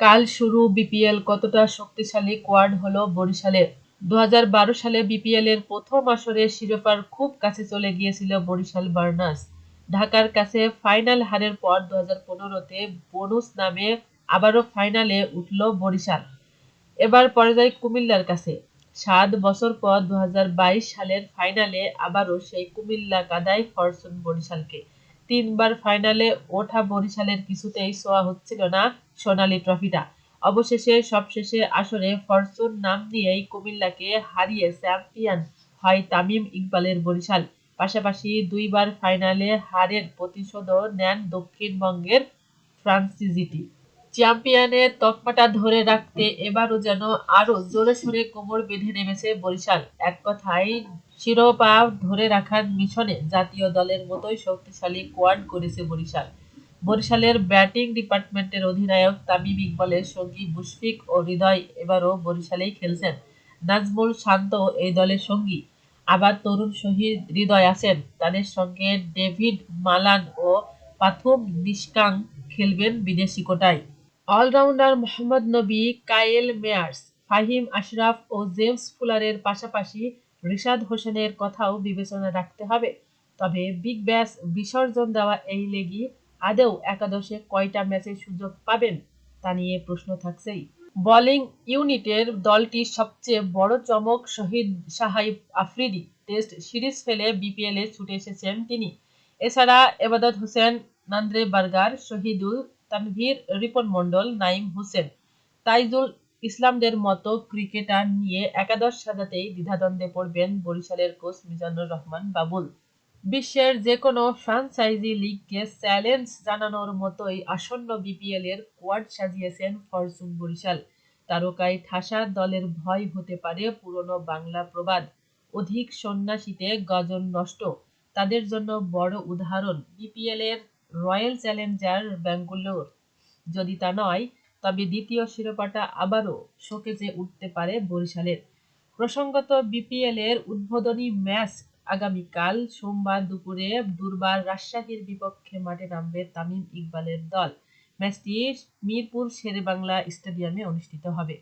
কাল শুরু বিপিএল কতটা শক্তিশালী কোয়াড হলো বরিশালের দু হাজার বারো সালে বিপিএল এর প্রথম আসরে শিরোপার খুব কাছে চলে গিয়েছিল বরিশাল বার্নার্স। ঢাকার কাছে ফাইনাল হারের পর দু হাজার পনেরোতে বোনুস নামে আবারও ফাইনালে উঠল বরিশাল। এবার পরাজয় কুমিল্লার কাছে। সাত বছর পর দু হাজার বাইশ সালের ফাইনালে আবারও সেই কুমিল্লা কাদায় ফরচুন বরিশালকে। তিনবার ফাইনালে ওঠা বরিশালের কিছুতেই ছোঁয়া হচ্ছিল না সোনালী ট্রফিটা। অবশেষে সবশেষে আসরে ফরচুন নাম নিয়েই কুমিল্লাকে হারিয়ে চ্যাম্পিয়ন হয় তামিম ইকবালের বরিশাল। পাশাপাশি দুইবার ফাইনালে হারের প্রতিশোধও নেন দক্ষিণবঙ্গের ফ্রান্সিজিটি। চ্যাম্পিয়নের তকমাটা ধরে রাখতে এবারও যেন আরও জোরে সোরে কোমর বেঁধে নেমেছে বরিশাল। এক কথায় শিরোপা ধরে রাখার মিশনে জাতীয় দলের মতোই শক্তিশালী কোয়াড করেছে বরিশাল। বরিশালের ব্যাটিং ডিপার্টমেন্টের অধিনায়ক তামিম ইকবালের সঙ্গী মুশফিক ও হৃদয় এবারও বরিশালেই খেলছেন। নাজমুল শান্ত এই দলের সঙ্গী। আবার তরুণ শহীদ হৃদয় আছেন। তাদের সঙ্গে ডেভিড মালান ও পাথুম নিষ্কাং খেলবেন বিদেশি কোটায়। Allrounder Mohammad Nabi, Kyle Mayers, Faheem Ashraf ও জেমস ফুলারের পাশাপাশি রিশাদ হোসেনের কথাও বিবেচনা রাখতে হবে। তবে বিগ ব্যাশ বিসর্জন দেওয়া এই লেগি আদৌ একাদশে কয়টা ম্যাচের সুযোগ পাবেন তা নিয়ে প্রশ্ন থাকছেই। বোলিং ইউনিটের দলটির সবচেয়ে বড় চমক শহীদ সাহাইব আফ্রিদি। টেস্ট সিরিজ ফেলে বিপিএলে ছুটে এসেছেন তিনি। এছাড়া এবাদত হোসেন, নান্দ্রে বার্গার, শহীদুল তানভীর, রিপন মণ্ডল নাইম হোসেন, তাইজুল ইসলামদের মতো ক্রিকেটার নিয়ে একাদশ সাজাতেই দ্বিধাদ্বন্দ্বে পড়বেন বরিশালের কোচ মিজানুর রহমান বাবুল। বিশ্বের যে কোনো ফ্রাঞ্চাইজি লিগকে চ্যালেঞ্জ জানানোর মতোই আসন্ন বিপিএল এর কোয়াড সাজিয়েছেন ফরচুন বরিশাল। তারকায় ঠাসা দলের ভয় হতে পারে পুরনো বাংলা প্রবাদ। অধিক সন্ন্যাসীতে গজন নষ্ট। তাদের জন্য বড় উদাহরণ বিপিএল এর রয়্যাল চ্যালেঞ্জার ব্যাঙ্গালোর। যদি তা নয় তবে দ্বিতীয় শিরোপাটা আবারও শোকেজে উঠতে পারে বরিশালের। প্রসঙ্গত বিপিএল এর উদ্বোধনী ম্যাচ আগামীকাল সোমবার দুপুরে দুর্বার রাজশাহীর বিপক্ষে মাঠে নামবে তামিম ইকবালের দল। ম্যাচটি মিরপুর শেরেবাংলা স্টেডিয়ামে অনুষ্ঠিত হবে।